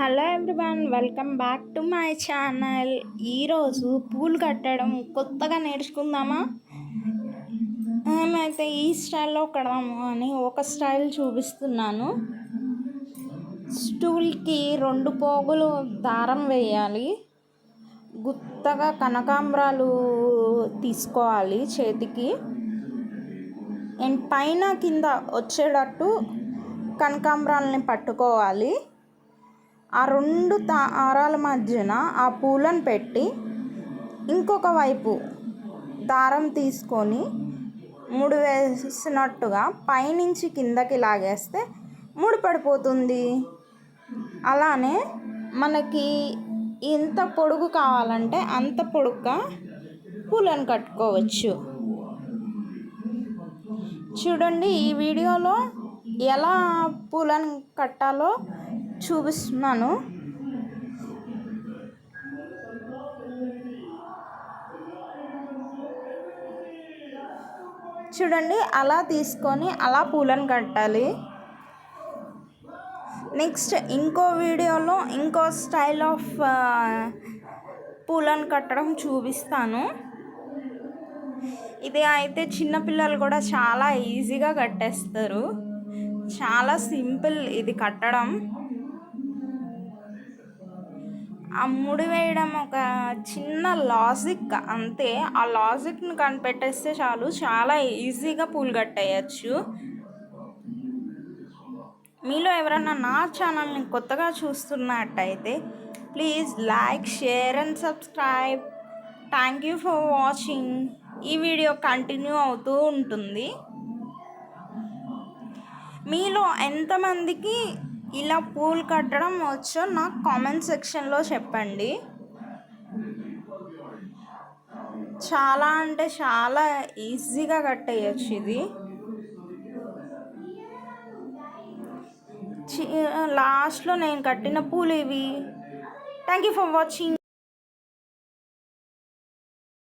Hello everyone welcome back to my channel. ఈరోజు పూలు కట్టడం కొత్తగా నేర్చుకుందామా? మేమైతే ఈ స్టైల్లో కడదాము అని ఒక స్టైల్ చూపిస్తున్నాను. స్టూల్కి రెండు పోగులు దారం వేయాలి. గుత్తగా కనకాంబరాలు తీసుకోవాలి చేతికి. అండ్ పైన కింద వచ్చేటట్టు కనకాంబరాలని పట్టుకోవాలి. ఆ రెండు దారాల మధ్యన ఆ పూలను పెట్టి ఇంకొక వైపు దారం తీసుకొని ముడి వేసినట్టుగా పైనుంచి కిందకి లాగేస్తే ముడి పడిపోతుంది. అలానే మనకి ఎంత పొడుగు కావాలంటే అంత పొడుగ్గా పూలను కట్టుకోవచ్చు. చూడండి ఈ వీడియోలో ఎలా పూలను కట్టాలో చూపిస్తున్నాను. చూడండి అలా తీసుకొని అలా పూలను కట్టాలి. నెక్స్ట్ ఇంకో వీడియోలో ఇంకో స్టైల్ ఆఫ్ పూలను కట్టడం చూపిస్తాను. ఇది అయితే చిన్నపిల్లలు కూడా చాలా ఈజీగా కట్టేస్తారు. చాలా సింపుల్ ఇది కట్టడం. ఆ ముడి వేయడం ఒక చిన్న లాజిక్ అంతే. ఆ లాజిక్ని కనిపెట్టేస్తే చాలు చాలా ఈజీగా పూలు కట్టేయచ్చు మీలో ఎవరన్నా నా ఛానల్ని కొత్తగా చూస్తున్నట్టయితే please like share and subscribe thank you for watching ఈ వీడియో కంటిన్యూ అవుతూ ఉంటుంది. మీలో ఎంతమందికి ఇలా పూలు కట్టడం వచ్చో నాకు కామెంట్ సెక్షన్లో చెప్పండి. చాలా అంటే చాలా ఈజీగా కట్టేయచ్చు ఇది. లాస్ట్లో నేను కట్టిన పూలు ఇవి. Thank you for watching